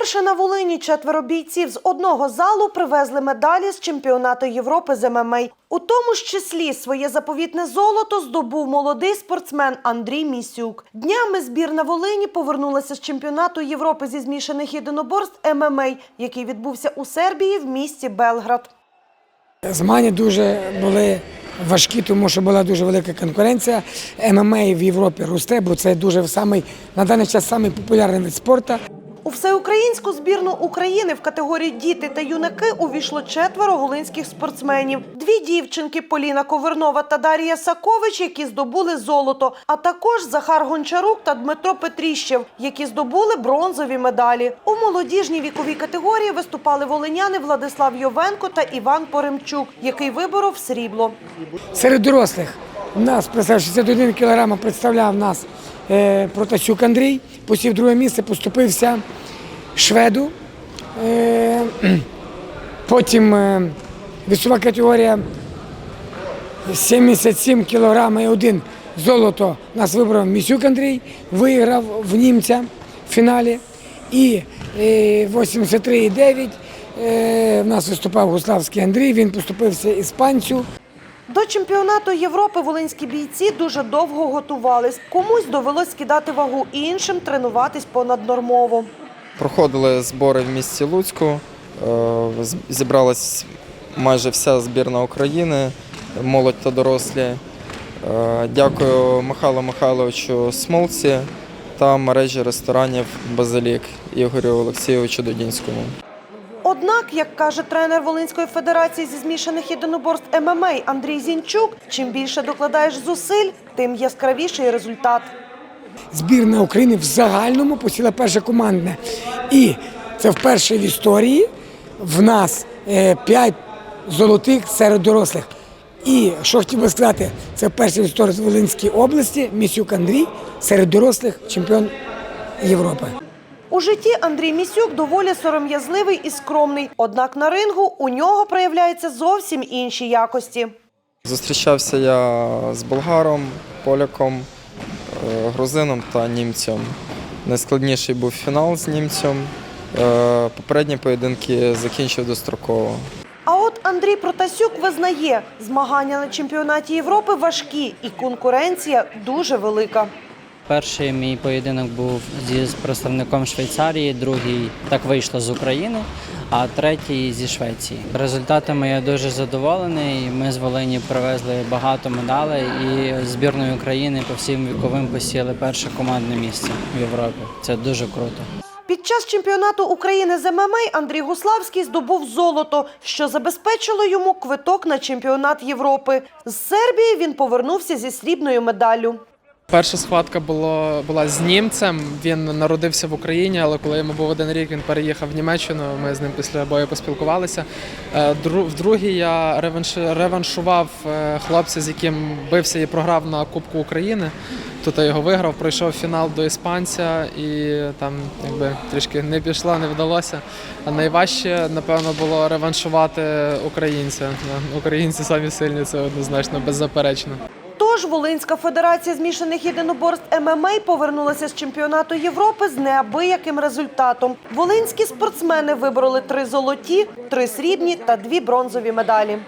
Вперше на Волині четверо бійців з одного залу привезли медалі з чемпіонату Європи з ММА. У тому ж числі своє заповітне золото здобув молодий спортсмен Андрій Місюк. Днями збірна Волині повернулася з чемпіонату Європи зі змішаних єдиноборств ММА, який відбувся у Сербії в місті Белград. Змагання дуже були важкі, тому що була дуже велика конкуренція. ММА в Європі росте, бо це дуже самий, на даний час самий вид спорту. У всеукраїнську збірну України в категорії діти та юнаки увійшло четверо волинських спортсменів. Дві дівчинки Поліна Ковернова та Дар'я Сакович, які здобули золото, а також Захар Гончарук та Дмитро Петріщев, які здобули бронзові медалі. У молодіжній віковій категорії виступали волиняни Владислав Йовенко та Іван Поремчук, який виборов срібло. Серед дорослих у нас представляв 61 кг представляв нас Протасюк Андрій, посів друге місце, поступився шведу. Е, потім е, весова категорія 77 кг і один золото нас вибрав Місюк Андрій, виграв в німця в фіналі. І е, 83,9 е, в нас виступав Гуславський Андрій, він поступився іспанцю. До чемпіонату Європи волинські бійці дуже довго готувались. Комусь довелось скидати вагу, іншим тренуватись понаднормово. Проходили збори в місті Луцьку, е, зібралась майже вся збірна України, молодь та дорослі. Е, Дякую Михайлу Михайловичу Смолці та мережі ресторанів Базилік Ігорю Олексійовичу Дудінському. Однак, як каже тренер Волинської федерації зі змішаних єдиноборств ММА Андрій Зінчук, чим більше докладаєш зусиль, тим яскравіший результат. збірна України в загальному посіла перше командне. І це вперше в історії в нас 5 золотих серед дорослих. І що хотів би сказати, це вперше в історії з Волинської області Місюк Андрій серед дорослих чемпіон Європи. У житті Андрій Місюк доволі сором'язливий і скромний. Однак на рингу у нього проявляються зовсім інші якості. Зустрічався я з болгаром, поляком, е, грузином та німцем. Найскладніший був фінал з німцем. Е, Попередні поєдинки закінчив достроково. А от Андрій Протасюк визнає, змагання на чемпіонаті Європи важкі і конкуренція дуже велика. Перший мій поєдинок був зі представником Швейцарії, другий так вийшло з України, а третій зі Швеції. Результатами я дуже задоволений. Ми з Волині привезли багато медалей і з збірної України по всім віковим посіли перше командне місце в Європі. Це дуже круто. Під час чемпіонату України з ММА Андрій Гуславський здобув золото, що забезпечило йому квиток на чемпіонат Європи. З Сербії він повернувся зі срібною медаллю. Перша схватка було, була з німцем. Він народився в Україні, але коли йому був один рік, він переїхав в Німеччину. Ми з ним після бою поспілкувалися. Е, В другій я реванш, реваншував е, хлопця, з яким бився і програв на Кубку України. Тут я його виграв, пройшов фінал до іспанця і там якби трішки не пішло, не вдалося. А найважче, напевно, було реваншувати українця. Українці самі сильні, це однозначно беззаперечно. Тож Волинська федерація змішаних єдиноборств ММА повернулася з чемпіонату Європи з неабияким результатом. Волинські спортсмени вибороли три золоті, три срібні та дві бронзові медалі.